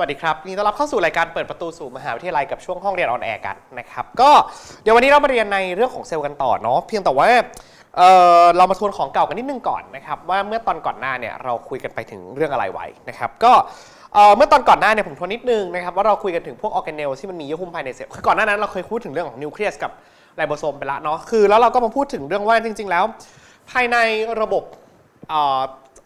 สวัสดีครับยินดีต้อนรับเข้าสู่รายการเปิดประตูสู่มหาวิทยาลัยกับช่วงห้องเรียนออนแอร์กันนะครับก็เดี๋ยววันนี้เรามาเรียนในเรื่องของเซลล์กันต่อเนาะเพียงแต่ว่าเเรามาทวนของเก่ากันนิดนึงก่อนนะครับว่าเมื่อตอนก่อนหน้าเนี่ยเราคุยกันไปถึงเรื่องอะไรไว้นะครับก็เมื่อตอนก่อนหน้าเนี่ยผมทวนนิดนึงนะครับว่าเราคุยกันถึงพวกออร์แกเนลที่มันมีเยื่อหุ้มภายในเซลล์คือก่อนหน้านั้นเราเคยพูดถึงเรื่องของนิวเคลียสกับไรโบโซมไปละเนาะคือแล้วเราก็มาพูดถึงเรื่องว่าจริง ๆ แล้ว ภายในระบบ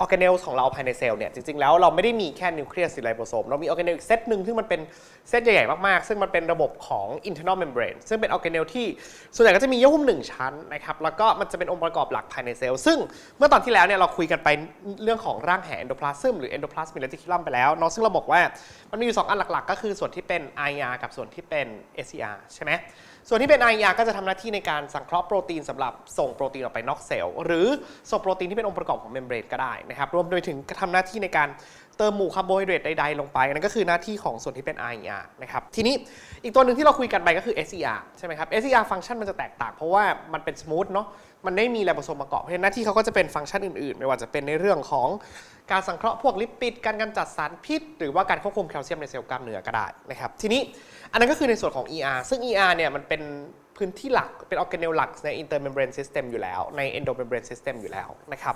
ออร์แกเนลของเราภายในเซลล์เนี่ยจริงๆแล้วเราไม่ได้มีแค่นิวเคลียสหรือไลโบโซมเรามีออร์แกเนลอีกเซตหนึ่งซึ่งมันเป็นเซตใหญ่ๆมากๆ ซึ่งมันเป็นระบบของ internal membrane ซึ่งเป็นออร์แกเนลที่ส่วนใหญ่ก็จะมีเยื่อหุ้มหนึ่งชั้นนะครับแล้วก็มันจะเป็นองค์ประกอบหลักภายในเซลล์ซึ่งเมื่อตอนที่แล้วเนี่ยเราคุยกันไปเรื่องของร่างแห่เอนโดพลาซึมหรือเอนโดพลาสมิกเรติคิลัมไปแล้วเนาะซึ่งเราบอกว่ามันมีอยู่สองอันหลักๆ ก็คือส่วนที่เป็น IR กับส่วนที่เป็น SCR ใช่ไหม ส่วนที่เป็น IR ก็จะทำหน้าที่ในการสังเคราะห์โปรตีนสำหรับส่งโปรตีนออกไปนอกเซลล์หรือส่งโปรตีนที่เป็นองค์ประกอบของเมมเบรนก็ได้นะครับรวมโดยถึงทำหน้าที่ในการเติมหมู่คาร์โบไฮเดรตใดๆลงไปนั่นก็คือหน้าที่ของส่วนที่เป็น IR นะครับทีนี้อีกตัวหนึ่งที่เราคุยกันไปก็คือ SCR ใช่ไหมครับ SCR ฟังก์ชันมันจะแตกต่างเพราะว่ามันเป็นสมูทเนาะมันไม่มีไลโบโซมมาเกาะเพราะฉะนั้นหน้าที่เขาก็จะเป็นฟังก์ชันอื่นๆ ไม่ว่าจะเป็นในเรื่องของ การสังเคราะห์พวกลิปิด การกำจัดสารพิษ หรือว่าการควบคุมแคลเซียมในเซลล์กล้ามเนื้อก็ได้นะครับ ทีนี้อันนั้นก็คือในส่วนของ ER ซึ่ง ER เนี่ยมันเป็นพื้นที่หลักเป็นออร์แกเนลหลักใน intermembrane system อยู่แล้ว ใน endomembrane system อยู่แล้วนะครับ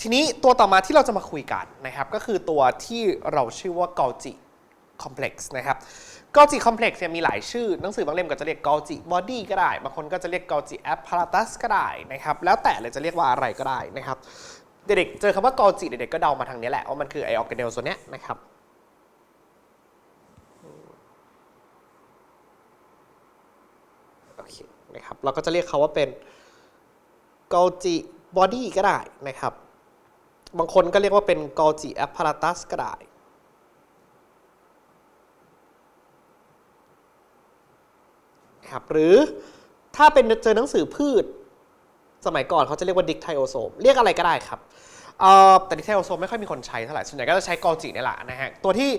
ทีนี้ตัวต่อมาที่เราจะมาคุยกันนะครับ ก็คือตัวที่เราชื่อว่า Golgi complex นะครับ Golgi complex เนี่ยมีหลายชื่อ หนังสือบางเล่มก็จะเรียก Golgi body ก็ได้ บางคนก็จะเรียก Golgi apparatus ก็ได้นะครับ แล้วแต่เลยจะเรียกว่าอะไรก็ได้นะครับ เด็กๆเจอคำว่า Golgi เด็กๆก็เดามาทางนี้แหละว่ามันคือไอออร์แกเนลส่วนเนี้ยนะครับโอเคนะครับเราก็จะเรียกเขาว่าเป็น Golgi body ก็ได้นะครับ บางคนก็เรียกว่าเป็น Golgi apparatus ก็ได้นะครับหรือถ้าเป็นเจอหนังสือพืช สมัยก่อนเขาจะเรียกว่าดิกไทโอโซม เรียกอะไรก็ได้ครับ เอ่อแต่ดิกไทโอโซไม่ค่อยมีคนใช้เท่าไหร่ ส่วนใหญ่ก็จะใช้กอจินี่แหละนะฮะ ตัวที่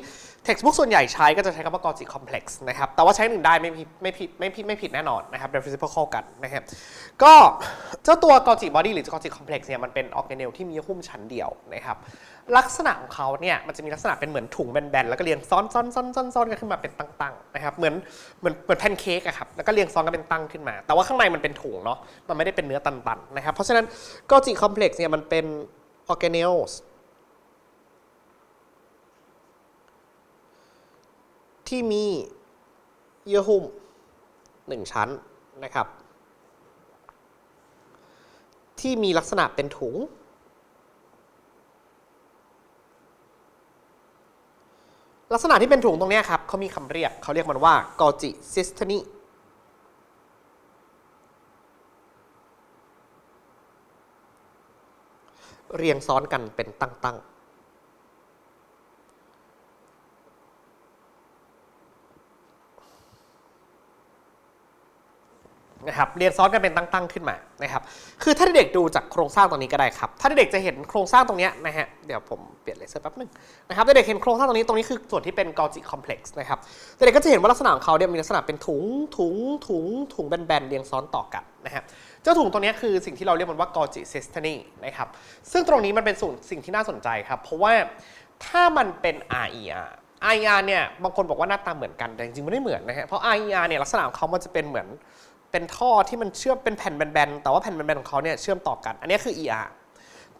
textbook ส่วนใหญ่ใช้ก็จะใช้คำว่ากอจิคอมเพล็กซ์นะครับ แต่ว่าใช้หนึ่งได้ไม่ผิดไม่ผิดไม่ผิดไม่ผิดแน่นอนนะครับ reciprocal กันนะครับ ก็เจ้าตัวกอจิบอดี้หรือกอจิคอมเพล็กซ์เนี่ยมันเป็นออร์แกเนลที่มีหุ้มชั้นเดียวนะครับ ลักษณะของเขาเนี่ยมันจะมีลักษณะเป็นเหมือนถุงแบนๆ แล้วก็เรียงซ้อนซ้อนซ้อนซ้อนซ้อนกันขึ้นมาเป็นตั้งๆนะครับ เหมือนเหมือนเหมือนแพนเค้กอะครับ แล้วก็เรียงซ้อนกันเป็นตั้งขึ้นมา แต่ว่าข้างในมันเป็นถุงเนาะ มันไม่ได้เป็นเนื้อตันๆ นะครับ เพราะฉะนั้นกอจิคอมเพล็กซ์เนี่ยมันเป็น ออร์แกเนลที่มีเยื่อหุ้มหนึ่งชั้นนะครับ ที่มีลักษณะเป็นถุง ลักษณะที่เป็นถุงตรงนี้ครับเขามีคำเรียกเขาเรียกมันว่ากอจิซิสเทนี เรียงซ้อนกันเป็นตั้งๆนะครับเรียงซ้อนกันเป็นตั้งๆขึ้นมานะครับ คือถ้าเด็กดูจากโครงสร้างตรงนี้ก็ได้ครับ ถ้าเด็กจะเห็นโครงสร้างตรงนี้นะฮะเดี๋ยวผมเปลี่ยนเลเซอร์แป๊บนึงนะครับเด็กเห็นโครงสร้างตรงนี้ตรงนี้คือส่วนที่เป็นกอจิคอมเพล็กซ์นะครับเด็กก็จะเห็นว่าลักษณะของเขาเนี่ยมีลักษณะเป็นถุงถุงถุงถุงแบนๆเรียงซ้อนต่อกันนะฮะเจ้าถุงตรงนี้คือสิ่งที่เราเรียกมันว่ากอจิซิสเทนีนะครับ ซึ่งตรงนี้มันเป็นส่วนสิ่งที่น่าสนใจครับ เพราะว่าถ้ามันเป็น RER IER เนี่ยบางคนบอกว่าหน้าตาเหมือนกันแต่จริงๆไม่ได้เหมือนนะฮะเพราะ IER เนี่ยลักษณะของเขามันจะเป็นเหมือนเป็นท่อที่มันเชื่อมเป็นแผ่นแบนๆแต่ว่าแผ่นแบนๆของเขาเนี่ยเชื่อมต่อกัน อันนี้คือ ER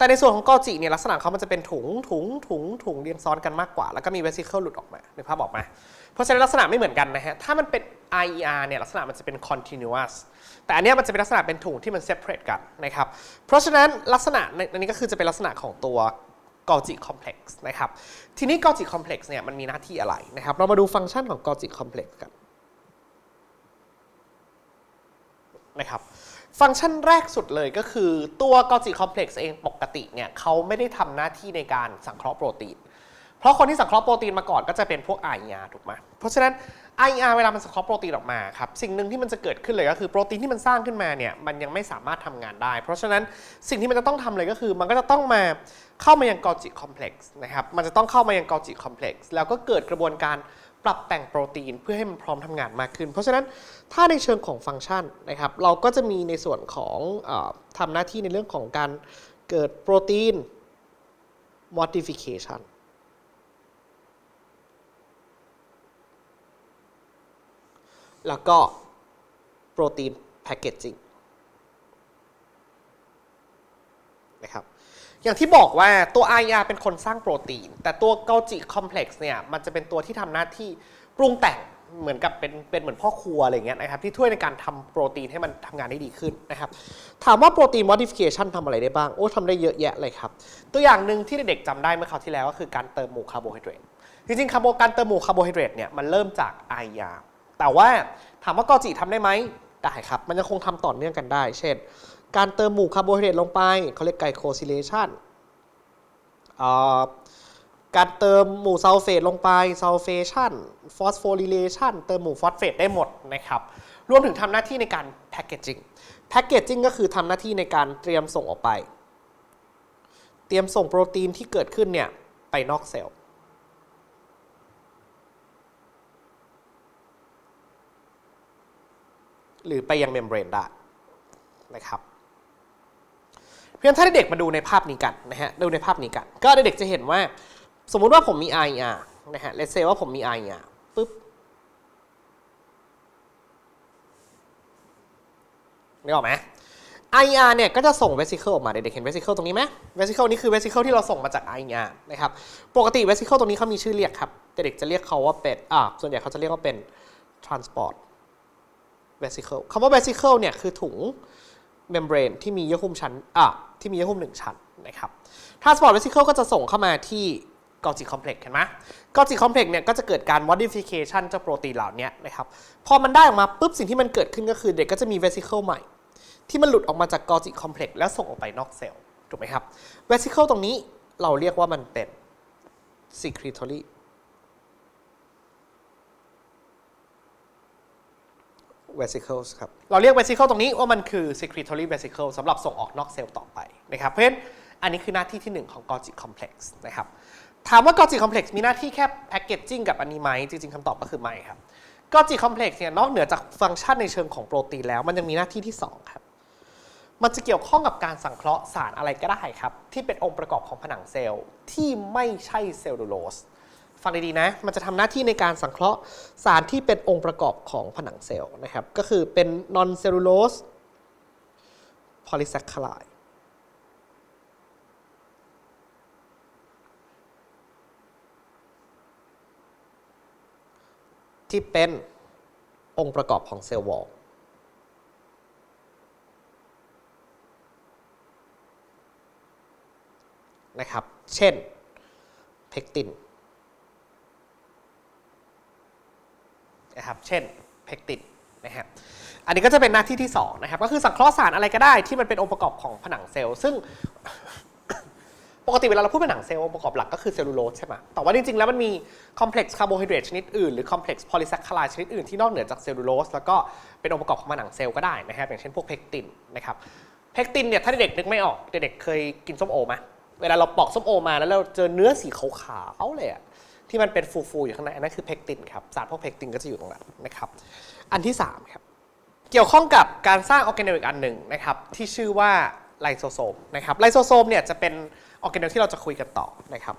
แต่ในส่วนของกอจิเนี่ยลักษณะเขามันจะเป็นถุงถุงถุงถุงเรียงซ้อนกันมากกว่า แล้วก็มีเวสิเคิลหลุดออกมานึกภาพออกมาเพราะฉะนั้นลักษณะไม่เหมือนกันนะฮะถ้ามันเป็น IER เนี่ยลักษณะมันจะเป็น continuous แต่อันนี้มันจะเป็นลักษณะเป็นถุงที่มัน separate กันนะครับเพราะฉะนั้นลักษณะในนี้ก็คือจะเป็นลักษณะของตัว Golgi complex นะครับทีนี้ Golgi complex เนี่ยมันมีหน้าที่อะไรนะครับเรามาดูฟังก์ชันของ Golgi complex กันนะครับ ฟังก์ชันแรกสุดเลยก็คือตัวกอจิคอมเพล็กซ์เองปกติเนี่ยเขาไม่ได้ทำหน้าที่ในการสังเคราะห์โปรตีน เพราะคนที่สังเคราะห์โปรตีนมาก่อนก็จะเป็นพวก IER ถูกไหมเพราะฉะนั้น IER เวลามันสังเคราะห์โปรตีนออกมาครับสิ่งหนึ่งที่มันจะเกิดขึ้นเลยก็คือโปรตีนที่มันสร้างขึ้นมาเนี่ยมันยังไม่สามารถทำงานได้ เพราะฉะนั้นสิ่งที่มันจะต้องทำเลยก็คือ มันก็จะต้องมาเข้ามายังกอจิคอมเพล็กซ์นะครับมันจะต้องเข้ามายังกอจิคอมเพล็กซ์แล้วก็เกิดกระบวนการ ปรับแต่งโปรตีนเพื่อให้มันพร้อมทำงานมากขึ้น เพราะฉะนั้นถ้าในเชิงของฟังก์ชันนะครับเราก็จะมีในส่วนของอทำหน้าที่ในเรื่องของการเกิดโปรตีน modification แล้วก็โปรตีนแพคเกจจิ้งนะครับ อย่างที่บอกว่าตัว IR เป็นคนสร้างโปรตีน แต่ตัวเกาจิคอมเพล็กซ์เนี่ยมันจะเป็นตัวที่ทำหน้าที่ปรุงแต่งเหมือนกับเป็นเป็นเหมือนพ่อครัวอะไรเงี้ยนะครับที่ช่วยในการทำโปรตีนให้มันทำงานได้ดีขึ้นนะครับถามว่าโปรตีน modification ทำอะไรได้บ้าง โอ้ทำได้เยอะแยะเลยครับ ตัวอย่างหนึ่งที่เด็กๆจำได้เมื่อคราวที่แล้วก็คือการเติมหมู่คาร์โบไฮเดรตจริงๆคาร์โบการเติมหมู่คาร์โบไฮเดรตเนี่ยมันเริ่มจาก IR แต่ว่าถามว่ากอจิทำได้ไหมได้ครับ มันยังคงทำต่อเนื่องกันได้ เช่น การเติมหมู่คาร์โบไฮเดรตลงไปเขาเรียกไกลโคซิเลชันการเติมหมู่ซัลเฟตลงไปซัลเฟชันฟอสโฟริเลชันเติมหมู่ฟอสเฟตได้หมดนะครับรวมถึงทำหน้าที่ในการแพคเกจจิ้งแพคเกจจิ้งก็คือทำหน้าที่ในการเตรียมส่งออกไป เตรียมส่งโปรตีนที่เกิดขึ้นเนี่ยไปนอกเซลล์หรือไปยังเมมเบรนได้นะครับ เพียงถ้าเด็กมาดูในภาพนี้กันนะฮะดูในภาพนี้กัน ก็เด็กจะเห็นว่า สมมุติว่าผมมี IR นะฮะ let's say ว่าผมมี IR ปุ๊บนึกออกไหม IR เนี่ยก็จะส่ง vesicle ออกมาเด็กๆเห็น vesicle ตรงนี้ไหม vesicle นี่คือ vesicle ที่เราส่งมาจาก IR นะครับปกติ vesicle ตรงนี้เขามีชื่อเรียกครับเด็กจะเรียกเขาว่าเป็นอ่าส่วนใหญ่เขาจะเรียกว่าเป็น transport vesicle คำว่า vesicle เนี่ยคือถุงเมมเบรนที่มีเยื่อหุ้มชั้นอะ ที่มีเยื่อหุ้มหนึ่งชั้นนะครับ transport vesicle ก็จะส่งเข้ามาที่กอจิคอมเพล็กซ์เห็นไหมกอจิคอมเพล็กซ์เนี่ยก็จะเกิดการ modification เจ้าโปรตีนเหล่านี้นะครับ พอมันได้ออกมาปุ๊บสิ่งที่มันเกิดขึ้นก็คือเด็กก็จะมี vesicle ใหม่ ที่มันหลุดออกมาจากกอจิคอมเพล็กซ์แล้วส่งออกไปนอกเซลล์ถูกไหมครับ vesicle ตรงนี้เราเรียกว่ามันเป็น secretory vesicles ครับ เราเรียก vesicle ตรงนี้ว่ามันคือ secretory vesicle สำหรับส่งออกนอกเซลล์ต่อไปนะครับเพราะฉะนั้นอันนี้คือหน้าที่ที่ 1 ของ Golgi complex นะครับถามว่า Golgi complex มีหน้าที่แค่ packaging กับอันนี้ไหมจริง ๆคำตอบก็คือไม่ครับ Golgi complex เนี่ยนอกเหนือจากฟังก์ชันในเชิงของโปรตีนแล้วมันยังมีหน้าที่ที่ 2 ครับมันจะเกี่ยวข้องกับการสังเคราะห์สารอะไรก็ได้ครับ ที่เป็นองค์ประกอบของผนังเซลล์ที่ไม่ใช่เซลลูโลส ฟังดีๆนะ มันจะทำหน้าที่ในการสังเคราะห์สารที่เป็นองค์ประกอบของผนังเซลล์นะครับ ก็คือเป็น non cellulose polysaccharide ที่เป็นองค์ประกอบของเซลล์วอลนะครับ เช่น เพกติน นะครับ เช่นเพกตินนะครับอันนี้ก็จะเป็นหน้าที่ที่2นะครับ ก็คือสังเคราะห์สารอะไรก็ได้ที่มันเป็นองค์ประกอบของผนังเซลล์ ซึ่งปกติเวลาเราพูดผนังเซลล์องค์ประกอบหลักก็คือเซลลูโลสใช่ไหมแต่ว่าจริง ๆ แล้วมันมีคอมเพล็กซ์คาร์โบไฮเดรตชนิดอื่นหรือคอมเพล็กซ์โพลีแซคคาไรชนิดอื่นที่นอกเหนือจากเซลลูโลสแล้วก็เป็นองค์ประกอบของผนังเซลล์ก็ได้นะครับ อย่างเช่นพวกเพกตินนะครับ เพกตินเนี่ยถ้าเด็กๆนึกไม่ออกเด็กๆเคยกินส้มโอไหมเวลาเราปอกส้มโอมาแล้วเราเจอเนื้อสีขาวๆเลยอะ ที่มันเป็นฟูๆอยู่ข้างในอันนั้นคือเพกตินครับสารพวกเพกตินก็จะอยู่ตรงนั้นนะครับ อันที่สามครับเกี่ยวข้องกับการสร้างออร์แกเนลอีกอันหนึ่งนะครับที่ชื่อว่าไลโซโซมนะครับไลโซโซมเนี่ยจะเป็นออร์แกเนลที่เราจะคุยกันต่อนะครับ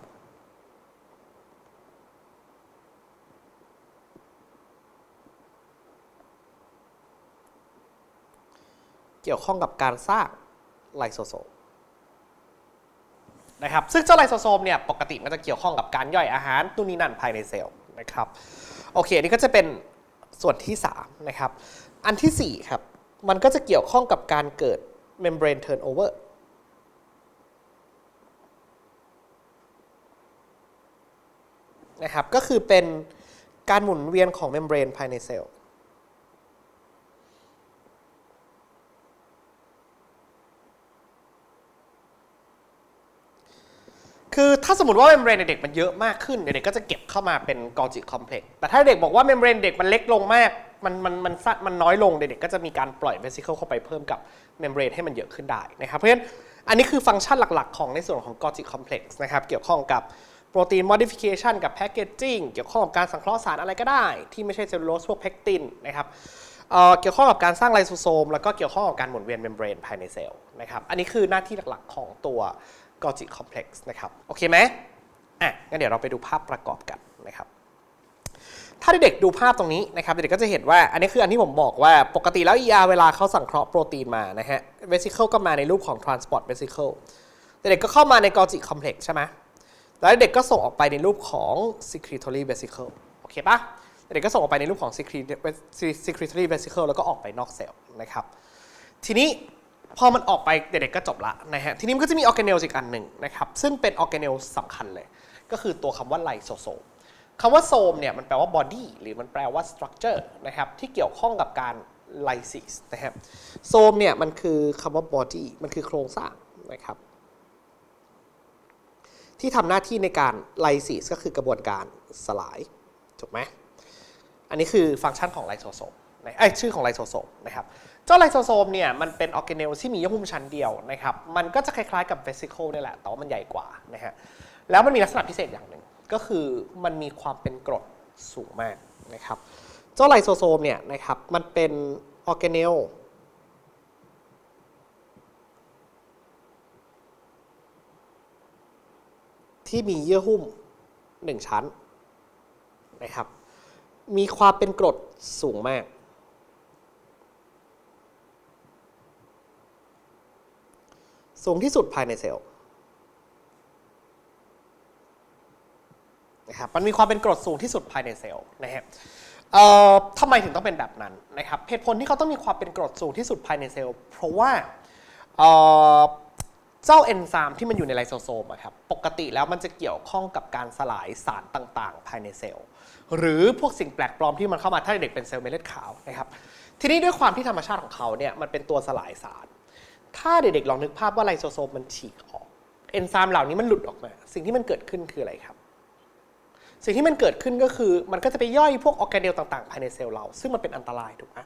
เกี่ยวข้องกับการสร้างไลโซโซม นะครับซึ่งเจ้าไลโซโซมเนี่ยปกติมันจะเกี่ยวข้องกับการย่อยอาหารนู่นนี่นั่นภายในเซลล์นะครับโอเคอันนี้ก็จะเป็นส่วนที่3นะครับอันทีสี่4ครับมันก็จะเกี่ยวข้องกับการเกิด membrane turnover นะครับก็คือเป็นการหมุนเวียนของเมมเบรนภายในเซลล์ คือถ้าสมมติว่าเมมเบรนในเด็กมันเยอะมากขึ้นเด็กๆก็จะเก็บเข้ามาเป็นกอจิคอมเพล็กซ์แต่ถ้าเด็กบอกว่าเมมเบรนเด็กมันเล็กลงมากมันมันมันสั้นมันน้อยลงเด็กๆก็จะมีการปล่อยเวสิเคิลเข้าไปเพิ่มกับเมมเบรนให้มันเยอะขึ้นได้นะครับเพราะฉะนั้นอันนี้คือฟังก์ชันหลักๆ ของในส่วนของกอจิคอมเพล็กซ์นะครับเกี่ยวข้องกับโปรตีน modification กับ packaging เกี่ยวข้องกับการสังเคราะห์สารอะไรก็ได้ ที่ไม่ใช่เซลลูโลสพวกเพกตินนะครับเอ่อเกี่ยวข้องกับการสร้างไลโซโซม แล้วก็เกี่ยวข้องกับการหมุนเวียนเมมเบรนภายในเซลล์นะครับอันนี้คือหน้าที่หลักๆ ของตัว Golgi complex นะครับ โอเคไหมอะงั้นเดี๋ยวเราไปดูภาพประกอบกันนะครับ ถ้าเด็กๆดูภาพตรงนี้นะครับ เด็กๆก็จะเห็นว่าอันนี้คืออันที่ผมบอกว่าปกติแล้ว ER เวลาเขาสังเคราะห์โปรตีนมานะฮะ vesicle ก็มาในรูปของ transport vesicle เด็กๆก็เข้ามาใน Golgi complex ใช่ไหมแล้วเด็กก็ส่งออกไปในรูปของ secretory vesicle โอเคปะเด็กก็ส่งออกไปในรูปของ secre- secretory vesicle แล้วก็ออกไปนอกเซลล์นะครับ ทีนี้ พอมันออกไปเด็กๆก็จบละนะฮะทีนี้มันก็จะมีออร์แกเนลอีกอันหนึ่งนะครับซึ่งเป็นออร์แกเนลสำคัญเลย ก็คือตัวคำว่าไลโซโซมคำว่าโซมเนี่ยมันแปลว่า body หรือมันแปลว่า structure นะครับที่เกี่ยวข้องกับการไลซิสนะครับโซมเนี่ยมันคือคำว่า body มันคือโครงสร้างนะครับที่ทำหน้าที่ในการไลซิสก็คือกระบวนการสลายถูกไหมอันนี้คือฟังก์ชันของไลโซโซมนะเอ้ชื่อของไลโซโซมนะครับ จ้าไลโซโซมเนี่ยมันเป็นออร์แกเนลที่มีเยื่อหุ้มชั้นเดียวนะครับ มันก็จะคล้ายๆกับเวสิเคิลนี่แหละ แต่ว่ามันใหญ่กว่านะฮะ แล้วมันมีลักษณะพิเศษอย่างหนึ่ง ก็คือมันมีความเป็นกรดสูงมากนะครับ เจ้าไลโซโซมเนี่ยนะครับ มันเป็นออร์แกเนลที่มีเยื่อหุ้มหนึ่งชั้นนะครับ มีความเป็นกรดสูงมาก สูงที่สุดภายในเซลล์นะครับมันมีความเป็นกรดสูงที่สุดภายในเซลล์นะฮะทำไมถึงต้องเป็นแบบนั้นนะครับเหตุผลที่เขาต้องมีความเป็นกรดสูงที่สุดภายในเซลล์ เพราะว่าเจ้าเอนไซม์ที่มันอยู่ในไลโซโซมอะครับปกติแล้วมันจะเกี่ยวข้องกับการสลายสารต่างๆ ภายในเซลล์ หรือพวกสิ่งแปลกปลอมที่มันเข้ามาถ้าเด็กเป็นเซลล์เม็ดเลือดขาวนะครับทีนี้ด้วยความที่ธรรมชาติของเขาเนี่ยมันเป็นตัวสลายสาร ถ้าเด็กๆลองนึกภาพว่าไลโซโซมมันฉีกออก เอนไซม์เหล่านี้มันหลุดออกมา สิ่งที่มันเกิดขึ้นคืออะไรครับ สิ่งที่มันเกิดขึ้นก็คือ มันก็จะไปย่อยพวกออร์แกเนลต่างๆ ภายในเซลล์เรา ซึ่งมันเป็นอันตรายถูกไหม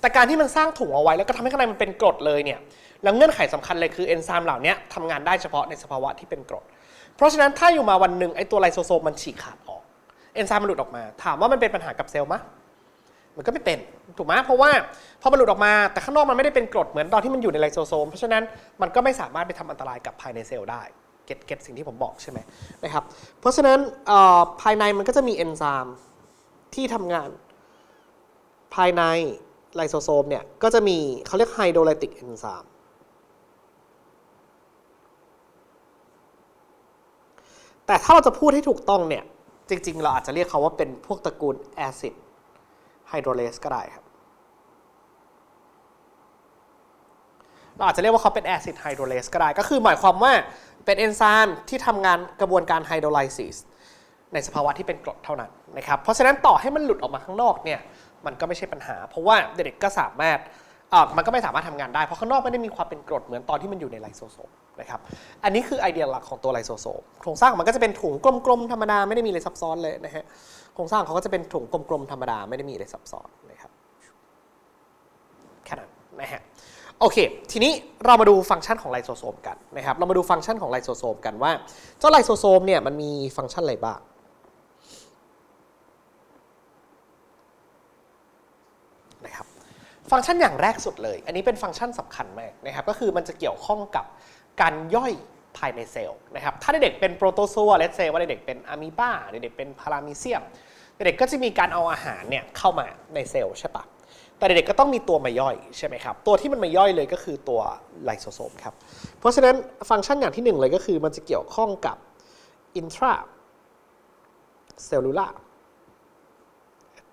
แต่การที่มันสร้างถุงเอาไว้แล้วก็ทำให้ข้างในมันเป็นกรดเลยเนี่ย แล้วเงื่อนไขสำคัญเลยคือเอนไซม์เหล่านี้ทำงานได้เฉพาะในสภาวะที่เป็นกรด เพราะฉะนั้นถ้าอยู่มาวันหนึ่งไอ้ตัวไลโซโซมมันฉีกขาดออก เอนไซม์มันหลุดออกมา ถามว่ามันเป็นปัญหากับเซลล์ไหม มันก็ไม่เป็นถูกไหมเพราะว่าพอมันหลุดออกมาแต่ข้างนอกมันไม่ได้เป็นกรดเหมือนตอนที่มันอยู่ในไลโซโซม เพราะฉะนั้นมันก็ไม่สามารถไปทำอันตรายกับภายในเซลล์ได้เก็ตเก็ตสิ่งที่ผมบอกใช่ไหมนะครับเพราะฉะนั้นภายในมันก็จะมีเอนไซม์ที่ทำงาน ภายในไลโซโซมเนี่ยก็จะมีเขาเรียกไฮโดรไลติกเอนไซม์แต่ถ้าเราจะพูดให้ถูกต้องเนี่ยจริง ๆ เราอาจจะเรียกเขาว่าเป็นพวกตระกูลแอซิด ไฮโดรเลสก็ได้ครับ เราอาจจะเรียกว่าเขาเป็นแอซิดไฮโดรเลสก็ได้ ก็คือหมายความว่าเป็นเอนไซม์ที่ทำงานกระบวนการไฮโดรไลซิสในสภาวะที่เป็นกรดเท่านั้นนะครับ เพราะฉะนั้นต่อให้มันหลุดออกมาข้างนอกเนี่ย มันก็ไม่ใช่ปัญหา เพราะว่าเด็กๆก็สามารถ มันก็ไม่สามารถทำงานได้ เพราะข้างนอกไม่ได้มีความเป็นกรดเหมือนตอนที่มันอยู่ในไลโซโซมนะครับอันนี้คือไอเดียหลักของตัวไลโซโซมโครงสร้างมันก็จะเป็นถุงกลมๆธรรมดาไม่ได้มีอะไรซับซ้อนเลยนะฮะโครงสร้างเขาก็จะเป็นถุงกลมๆธรรมดาไม่ได้มีอะไรซับซ้อนนะครับแค่นั้นนะฮะโอเค ทีนี้เรามาดูฟังก์ชันของไลโซโซมกันนะครับ เรามาดูฟังก์ชันของไลโซโซมกันว่า เจ้าไลโซโซมเนี่ยมันมีฟังก์ชันอะไรบ้าง นะครับ ฟังก์ชันอย่างแรกสุดเลย อันนี้เป็นฟังก์ชันสำคัญมากนะครับ ก็คือมันจะเกี่ยวข้องกับการย่อยภายในเซลล์นะครับ ถ้าเด็กเป็นโปรโตซัวเลตเซว่าเด็กเป็นอะมีบาเด็กเป็นพารามิเซียม เด็กก็จะมีการเอาอาหารเนี่ยเข้ามาในเซลล์ใช่ปะแต่เด็กๆก็ต้องมีตัวมาย่อยใช่ไหมครับ ตัวที่มันมาย่อยเลยก็คือตัวไลโซโซมครับ เพราะฉะนั้นฟังก์ชันอย่างที่หนึ่งเลยก็คือมันจะเกี่ยวข้องกับ intra cellular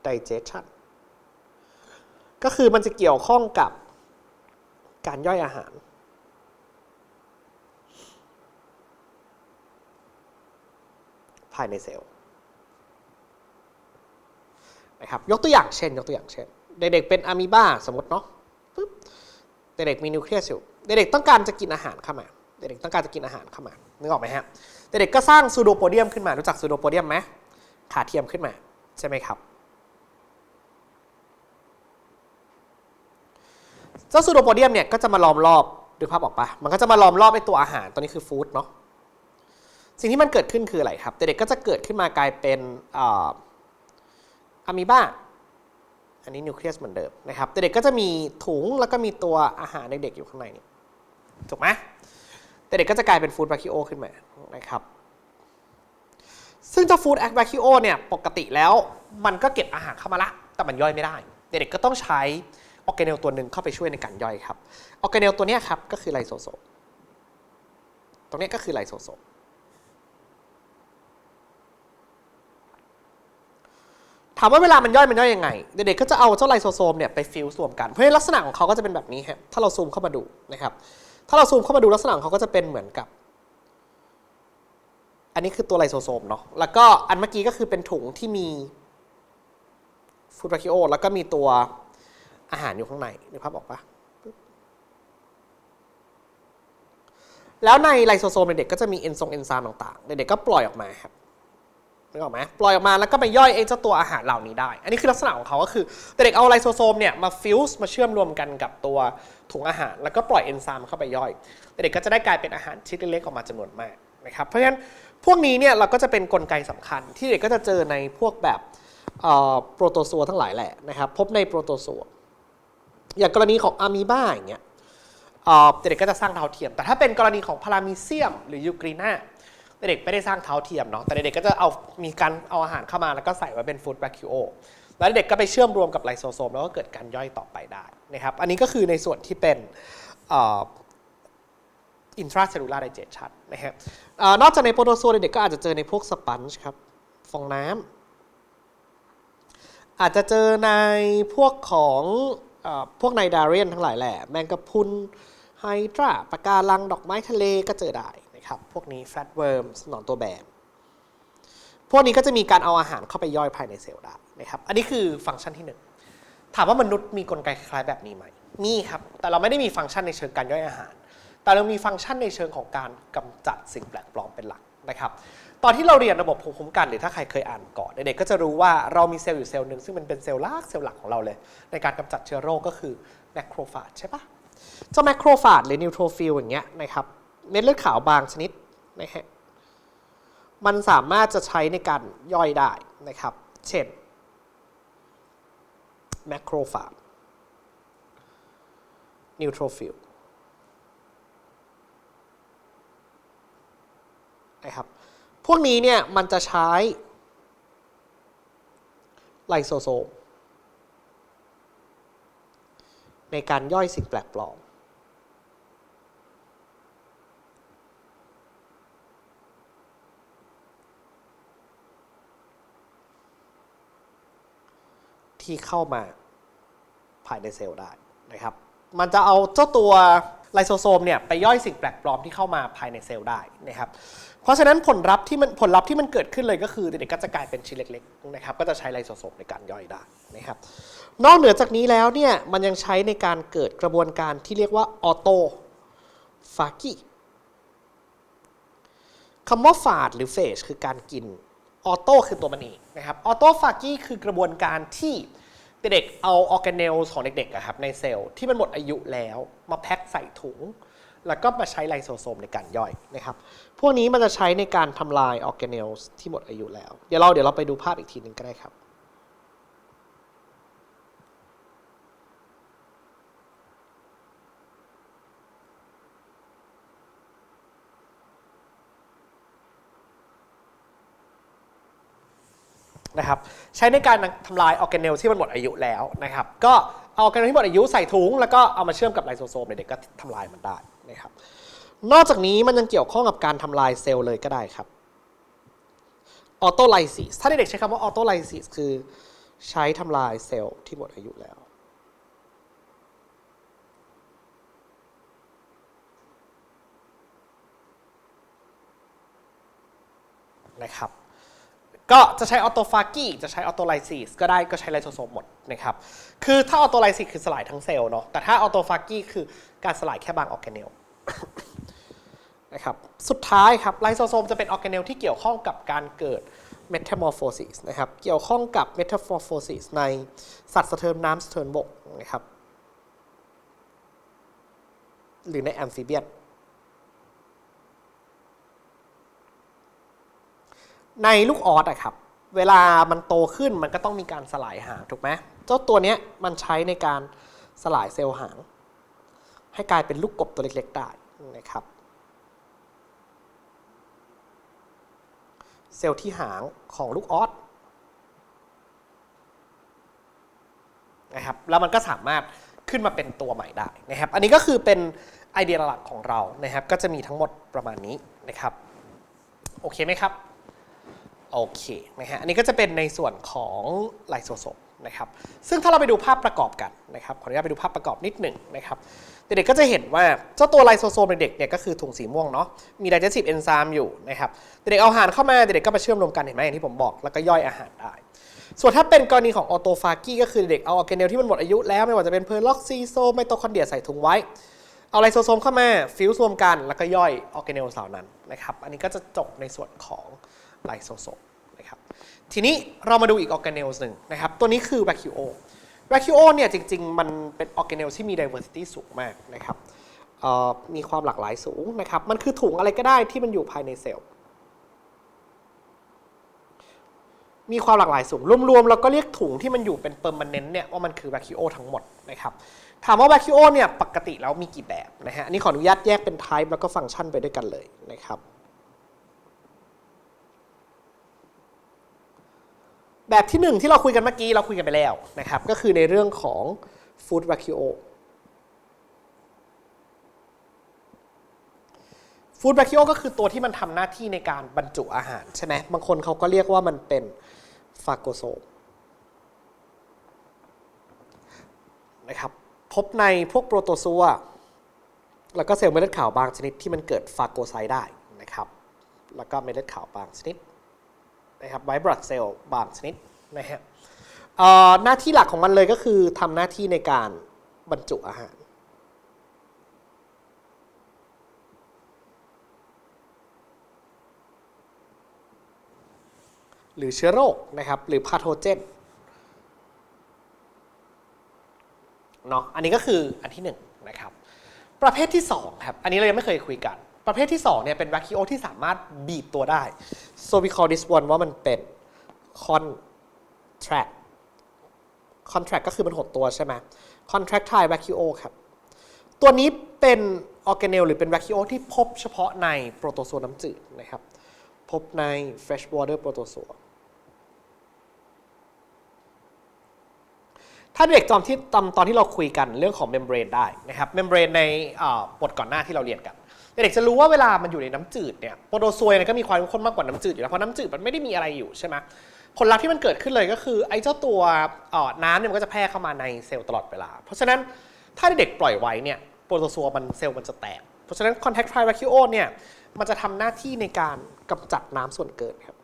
digestion ก็คือมันจะเกี่ยวข้องกับการย่อยอาหาร ภายในเซลล์นะครับยกตัวอย่างเช่น ยกตัวอย่างเช่น เด็กๆเป็นอะมีบาสมมติเนาะปึ๊บเด็กๆมีนิวเคลียสอยู่เด็กๆต้องการจะกินอาหารเข้ามาเด็กๆต้องการจะกินอาหารเข้ามานึกออกไหมฮะเด็กๆก็สร้างซูโดโปเดียมขึ้นมารู้จักซูโดโปเดียมไหมขาเทียมขึ้นมาใช่ไหมครับ จ้าซูโดโปเดียมเนี่ยก็จะมาล้อมรอบดูภาพออกปะมันก็จะมาล้อมรอบไอตัวอาหารตัวนี้คือฟู้ดเนาะสิ่งที่มันเกิดขึ้นคืออะไรครับเด็กๆก็จะเกิดขึ้นมากลายเป็นอะมีบ้าอันนี้นิวเคลียสเหมือนเดิมนะครับเด็กๆก็จะมีถุงแล้วก็มีตัวอาหารเด็กๆอยู่ข้างในนี่ถูกไหมเด็กๆก็จะกลายเป็นฟู้ดบาคิโอขึ้นมานะครับซึ่งเจ้าฟู้ดแอคแบคิโอเนี่ยปกติแล้วมันก็เก็บอาหารเข้ามาละ แต่มันย่อยไม่ได้ เด็กๆก็ต้องใช้ ออร์แกเนลตัวหนึ่งเข้าไปช่วยในการย่อยครับออร์แกเนลตัวนี้ครับก็คือไลโซโซมตรงนี้ก็คือไลโซโซมถามว่าเวลามันย่อยมันย่อยยังไง เด็กๆก็จะเอาเจ้าไลโซโซมเนี่ยไปฟิวส์รวมกัน เพราะฉะนั้นลักษณะของเขาก็จะเป็นแบบนี้ฮะถ้าเราซูมเข้ามาดูนะครับ ถ้าเราซูมเข้ามาดูลักษณะของเขาก็จะเป็นเหมือนกับ อันนี้คือตัวไลโซโซมเนาะ แล้วก็อันเมื่อกี้ก็คือเป็นถุงที่มีฟูดราคิโอแล้วก็มีตัว อาหารอยู่ข้างในนึกภาพออกปะแล้วในไลโซโซมเด็กก็จะมีเอนซงเอนไซม์ต่างๆ เด็กๆก็ปล่อยออกมาครับนึกออกไหมปล่อยออกมาแล้วก็ไปย่อยไอ้เจ้าตัวอาหารเหล่านี้ได้ อันนี้คือลักษณะของเขาก็คือเด็กๆเอาไลโซโซมเนี่ยมาฟิวส์มาเชื่อมรวมกันกับตัวถุงอาหาร แล้วก็ปล่อยเอนไซม์เข้าไปย่อย เด็กๆก็จะได้กลายเป็นอาหารชิ้นเล็กๆออกมาจำนวนมากนะครับเพราะฉะนั้นพวกนี้เนี่ยเราก็จะเป็นกลไกสำคัญ ที่เด็กก็จะเจอในพวกแบบโปรโตซัวทั้งหลายแหละนะครับพบในโปรโตซัว อย่างกรณีของอะมีบ้าอย่างเงี้ยเด็กก็จะสร้างเท้าเทียม แต่ถ้าเป็นกรณีของพารามีเซียม หรือยูกรีนาเด็กไม่ได้สร้างเท้าเทียมเนาะแต่เด็กก็จะเอามีการเอาอาหารเข้ามาแล้วก็ใส่ไว้เป็นฟู้ดแบคคิโอแล้วเด็กก็ไปเชื่อมรวมกับไลโซโซม แล้วก็เกิดการย่อยต่อไปได้นะครับอันนี้ก็คือในส่วนที่เป็นอินทราเซลลูลาร์ไดเจชันนะครับนอกจากในโปรโตโซนเด็กก็อาจจะเจอในพวกสปันจ์ครับฟองน้ำอาจจะเจอในพวกของ พวกไนดาเรียนทั้งหลายแหละ แมงกะพุนไฮดราปะการังดอกไม้ทะเลก็เจอได้นะครับ พวกนี้แฟตเวิร์มหนอนตัวแบนพวกนี้ก็จะมีการเอาอาหารเข้าไปย่อยภายในเซลล์ได้นะครับ อันนี้คือฟังก์ชันที่หนึ่งถามว่ามนุษย์มีกลไกคล้ายแบบนี้ไหม มีครับ แต่เราไม่ได้มีฟังก์ชันในเชิงการย่อยอาหาร แต่เรามีฟังก์ชันในเชิงของการกำจัดสิ่งแปลกปลอมเป็นหลักนะครับ ตอนที่เราเรียนระบบภูมิคุ้มกันหรือถ้าใครเคยอ่านก่อนเด็กๆก็จะรู้ว่าเรามีเซลล์อยู่เซลล์หนึ่งซึ่งมันเป็นเซลล์ลักเซลล์หลักของเราเลย ในการกำจัดเชื้อโรคก็คือแมคโครฟาจใช่ปะเจ้าแมคโครฟาจหรือนิวโทรฟิลอย่างเงี้ยนะครับเม็ดเลือดขาวบางชนิดนะฮะมันสามารถจะใช้ในการย่อยได้นะครับ เช่นแมคโครฟาจนิวโทรฟิลนะครับ พวกนี้เนี่ยมันจะใช้ไลโซโซมในการย่อยสิ่งแปลกปลอม ที่เข้ามาภายในเซลล์ได้นะครับ มันจะเอาเจ้าตัว ไลโซโซมเนี่ยไปย่อยสิ่งแปลกปลอมที่เข้ามาภายในเซลล์ได้นะครับเพราะฉะนั้นผลลัพธ์ที่มันผลลัพธ์ที่มันเกิดขึ้นเลยก็คือเด็กๆก็จะกลายเป็นชิ้นเล็กๆนะครับก็จะใช้ไลโซโซมในการย่อยได้นะครับนอกเหนือจากนี้แล้วเนี่ยมันยังใช้ในการเกิดกระบวนการที่เรียกว่าออโตฟากีคำว่าฝาดหรือเฟสคือการกินออโตคือตัวมันเองนะครับออโตฟากีคือกระบวนการที่ เด็กๆเอาออร์แกเนลของเด็กๆครับในเซลล์ที่มันหมดอายุแล้วมาแพ็คใส่ถุง แล้วก็มาใช้ไลโซโซมในการย่อยนะครับ พวกนี้มันจะใช้ในการทำลายออร์แกเนลที่หมดอายุแล้ว เดี๋ยวเราเดี๋ยวเราไปดูภาพอีกทีหนึ่งก็ได้ครับ นะครับใช้ในการทำลายออร์แกเนลที่มันหมดอายุแล้วนะครับก็เอาออร์แกเนลที่หมดอายุใส่ถุง แล้วก็เอามาเชื่อมกับไลโซโซมเด็กก็ทำลายมันได้นะครับนอกจากนี้มันยังเกี่ยวข้องกับการทำลายเซลล์เลยก็ได้ครับออโตไลซิสถ้าเด็กใช้คำว่าออโตไลซิสคือใช้ทำลายเซลล์ที่หมดอายุแล้วนะครับ ก็จะใช้ออโตฟากีจะใช้ออโตไลซิสก็ได้ก็ใช้ไลโซโซมหมดนะครับ คือถ้าออโตไลซิสคือสลายทั้งเซลล์เนาะแต่ถ้าออโตฟากีคือการสลายแค่บางออร์แกเนลนะครับสุดท้ายครับไลโซโซมจะเป็นออร์แกเนลที่เกี่ยวข้องกับการเกิดเมตา m o r p h o s i s นะครับเกี่ยวข้องกับเมตา m o r p h o s i s ในสัตว์สะเทินน้ำสะเทินบกนะครับหรือในแอมฟิเบียน ในลูกออสอะครับ เวลามันโตขึ้นมันก็ต้องมีการสลายหางถูกไหมเจ้าตัวเนี้ยมันใช้ในการสลายเซลล์หาง ให้กลายเป็นลูกกบตัวเล็กๆได้นะครับ เซลล์ที่หางของลูกออสนะครับแล้วมันก็สามารถขึ้นมาเป็นตัวใหม่ได้นะครับ อันนี้ก็คือเป็นไอเดียหลักของเรานะครับ ก็จะมีทั้งหมดประมาณนี้นะครับ โอเคไหมครับ โอเคนะฮะอันนี้ก็จะเป็นในส่วนของไลโซโซมนะครับซึ่งถ้าเราไปดูภาพประกอบกันนะครับขออนุญาตไปดูภาพประกอบนิดหนึ่งนะครับเด็กๆก็จะเห็นว่าเจ้าตัวไลโซโซมในเด็กเนี่ยก็คือถุงสีม่วงเนาะมี digestive enzyme อยู่นะครับเด็กๆเอาอาหารเข้ามาเด็กๆก็มาเชื่อมรวมกันเห็นไหมอย่างที่ผมบอกแล้วก็ย่อยอาหารได้ ส่วนถ้าเป็นกรณีของออโตฟากีก็คือเด็กเอาออร์แกเนลที่มันหมดอายุแล้วไม่ว่าจะเป็นเพอร์ล็อกซีโซไมโตคอนเดรียใส่ถุงไว้ เอาไลโซโซมเข้ามาฟิวส์รวมกันแล้วก็ย่อยออร์แกเนลเหล่านั้นนะครับอันนี้ก็จะจบในส่วนของไลโซโซม นะครับ ทีนี้เรามาดูอีกออร์แกเนลหนึ่งนะครับ ตัวนี้คือ vacuo vacuo เนี่ยจริง ๆ มันเป็นออร์แกเนลที่มี diversity สูงมากนะครับมีความหลากหลายสูงนะครับ มันคือถุงอะไรก็ได้ที่มันอยู่ภายในเซลล์ มีความหลากหลายสูง รวมๆเราก็เรียกถุงที่มันอยู่เป็นเปอร์ม n เนนต์เนี่ยว่ามันคือ vacuo ทั้งหมดนะครับ ถามว่า vacuo เนี่ยปกติแล้วมีกี่แบบนะฮะ อันนี้ขออนุญาตแยกเป็น type แล้วก็ฟังก์ชันไปด้วยกันเลยนะครับ แบบที่หนึ่งที่เราคุยกันเมื่อกี้เราคุยกันไปแล้วนะครับ ก็คือในเรื่องของ food vacuo food vacuo ก็คือตัวที่มันทำหน้าที่ในการบรรจุอาหารใช่ไหมบางคนเขาก็เรียกว่ามันเป็นฟาโกโซมนะครับพบในพวกโปรโตซัวแล้วก็เซลล์เม็ดเลือดขาวบางชนิดที่มันเกิดฟาโกไซต์ได้นะครับ แล้วก็เม็ดเลือดขาวบางชนิด นะครับไวบรัดเซลล์บางชนิดนะฮะหน้าที่หลักของมันเลยก็คือทำหน้าที่ในการบรรจุอาหารหรือเชื้อโรคนะครับหรือพาโทเจนเนาะอันนี้ก็คืออันที่หนึ่งนะครับประเภทที่สองครับอันนี้เรายังไม่เคยคุยกัน ประเภทที่สองเนี่ยเป็น vacuo ที่สามารถบีบตัวได้ so we call this one ว่ามันเป็น contract contract ก็คือมันหดตัวใช่ไหม contractile vacuo ครับ ตัวนี้เป็นออร์แกเนลหรือเป็น vacuo ที่พบเฉพาะในโปรโตโซน้ำจืดนะครับ พบใน freshwater protozoa ถ้าเด็กจำที่ตอนที่เราคุยกันเรื่องของเมมเบรนได้นะครับ เมมเบรนในบทก่อนหน้าที่เราเรียนกัน เด็กจะรู้ว่าเวลามันอยู่ในน้ำจืดเนี่ยโปรโตซัวเนี่ยก็มีความเข้มข้นมากกว่าน้ำจืดอยู่แล้วเพราะน้ำจืดมันไม่ได้มีอะไรอยู่ใช่ไหมผลลัพธ์ที่มันเกิดขึ้นเลยก็คือไอ้เจ้าตัวเอ่อน้ำเนี่ยมันก็จะแพร่เข้ามาในเซลล์ตลอดเวลา เพราะฉะนั้นถ้าเด็กปล่อยไว้เนี่ยโปรโตซัวมันเซลล์มันจะแตก เพราะฉะนั้น contractile vacuo เนี่ยมันจะทำหน้าที่ในการกำจัดน้ำส่วนเกินครับ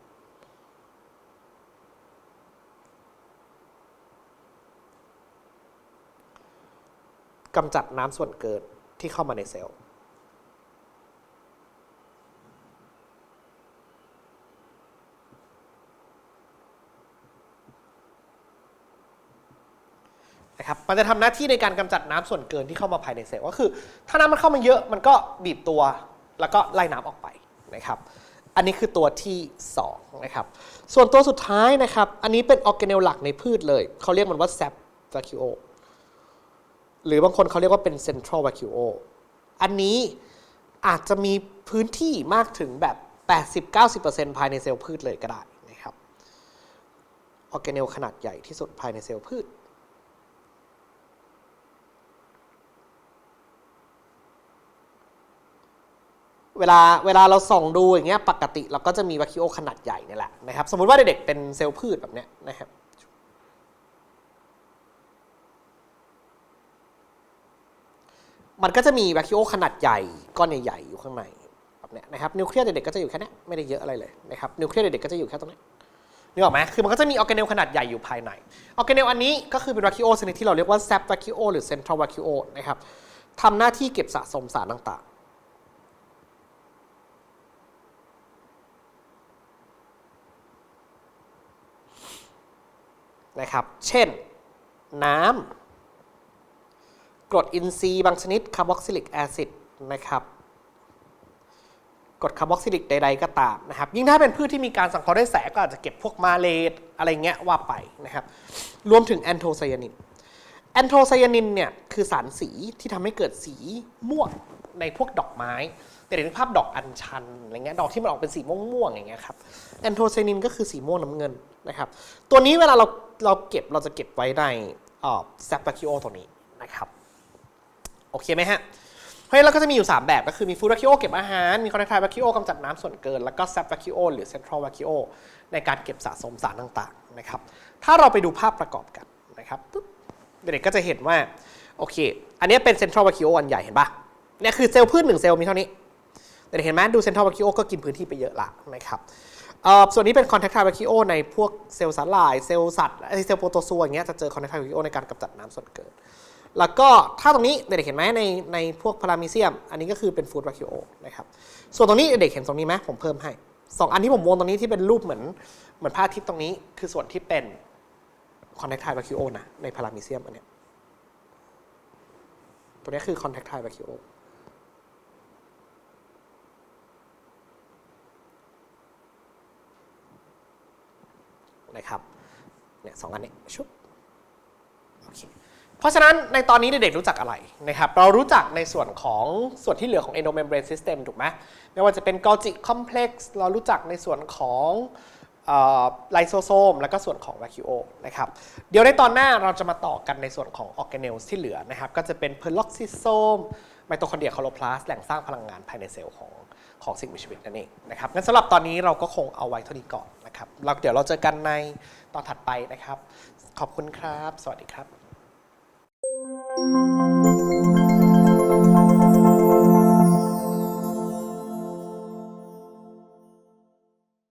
กำจัดน้ำส่วนเกินที่เข้ามาในเซลล์ นะครับมันจะทำหน้าที่ในการกำจัดน้ำส่วนเกินที่เข้ามาภายในเซลล์ก็คือ ถ้าน้ำมันเข้ามาเยอะมันก็บีบตัวแล้วก็ไล่น้ำออกไปนะครับ อันนี้คือตัวที่2นะครับ ส่วนตัวสุดท้ายนะครับ อันนี้เป็นออร์แกเนลหลักในพืชเลย เขาเรียกมันว่า sap vacuo หรือบางคนเขาเรียกว่าเป็น central vacuo อันนี้อาจจะมีพื้นที่มากถึงแบบ 80-90%ภายในเซลล์พืชเลยก็ได้นะครับออร์แกเนลขนาดใหญ่ที่สุดภายในเซลล์พืช เวลาเวลาเราส่องดูอย่างเงี้ยปกติเราก็จะมีวาคิโอขนาดใหญ่นี่แหละนะครับสมมุติว่าเด็กๆเป็นเซลล์พืชแบบเนี้ยนะครับมันก็จะมีวคคิโอขนาดใหญ่ก้อนใหญ่ๆอยู่ข้างในแบบเนี้ยนะครับนิวเคลียสเด็กๆก็จะอยู่แค่นี้ไม่ได้เยอะอะไรเลยนะครับนิวเคลียสเด็กๆก็จะอยู่แค่ตรงนี้นึกออกไหมคือมันก็จะมีออร์แกเนลขนาดใหญ่อยู่ภายในออร์แกเนลอันนี้ก็คือเป็นวคคิโอชนิดที่เราเรียกว่าแซปวคคิโอหรือเซนทรัลวคคิโอนะครับทำหน้าที่เก็บสะสมสารต่างๆ นะครับ เช่น น้ำกรดอินทรีย์บางชนิดคาร์บอกซิลิกแอซิดนะครับกรดคาร์บอกซิลิกใดๆก็ตามนะครับ ยิ่งถ้าเป็นพืชที่มีการสังเคราะห์ด้วยแสงก็อาจจะเก็บพวกมาเลตอะไรเงี้ยว่าไปนะครับ รวมถึงแอนโทไซยานิน แอนโทไซยานินเนี่ยคือสารสีที่ทำให้เกิดสีม่วงในพวกดอกไม้ เด็นภาพดอกอัญชันอะไรเงี้ยดอกที่มันออกเป็นสีม่วงๆอย่างเงี้ยครับแอนโทไซนินก็คือสีม่วงน้ำเงินนะครับตัวนี้เวลาเราเราเก็บเราจะเก็บไว้ในแซปบาคิโอตัวนี้นะครับโอเคไหมฮะเพราะฉะนั้นเราก็จะมีอยู่ 3 แบบก็คือมีฟูดวาคิโอเก็บอาหาร มีคอนแทคไทวาคิโอกำจัดน้ำส่วนเกิน แล้วก็แซปวาคิโอหรือเซนทรัลวาคิโอในการเก็บสะสมสารต่างๆนะครับถ้าเราไปดูภาพประกอบกันนะครับปุ๊บเด็กๆก็จะเห็นว่าโอเค อันนี้เป็นเซนทรัลวาคิโออันใหญ่เห็นปะเนี่ยคือเซลล์พืชหนึ่งเซลล์มีเท่านี้ แต่เห็นไหมดูเซนทรัลวาคิโอก็กินพื้นที่ไปเยอะละนะครับส่วนนี้เป็นคอนแทคไทวาคิโอในพวกเซลล์สาหร่าย เซลล์สัตว์เซลล์โปรโตซัวอย่างเงี้ยจะเจอคอนแทคไทวาคิโอในการกำจัดน้ำส่วนเกิน แล้วก็ถ้าตรงนี้เด็กเห็นไหมในในพวกพารามิเซียม อันนี้ก็คือเป็นฟูดวาคิโอนะครับส่วนตรงนี้เด็กเห็นตรงนี้ไหมผมเพิ่มให้สองอันที่ผมวงตรงนี้ที่เป็นรูปเหมือนเหมือนพระอาทิตย์ตรงนี้คือส่วนที่เป็นคอนแทคไทวาคิโอนะในพารามิเซียมอันเนี้ยตัวนี้คือคอนแทคไทวาคิโอ นะครับเนี่ยสองอันนี้ชุบโอเคเพราะฉะนั้นในตอนนี้เด็กๆรู้จักอะไรนะครับ เรารู้จักในส่วนของส่วนที่เหลือของ endomembrane system ถูกไหมไม่ว่าจะเป็น Golgi complex เรารู้จักในส่วนของไลโซโซม แล้วก็ส่วนของ vacuo นะครับ เดี๋ยวในตอนหน้าเราจะมาต่อกันในส่วนของ organelles ที่เหลือนะครับ ก็จะเป็น peroxisome ไมโตคอนเดรียคลอโรพลาสแหล่งสร้างพลังงานภายในเซลล์ของ ของสิ่งมีชีวิตนั่นเองนะครับงั้นสำหรับตอนนี้เราก็คงเอาไว้เท่านี้ก่อนนะครับเราเดี๋ยวเราเจอกันในตอนถัดไปนะครับ ขอบคุณครับ สวัสดีครับ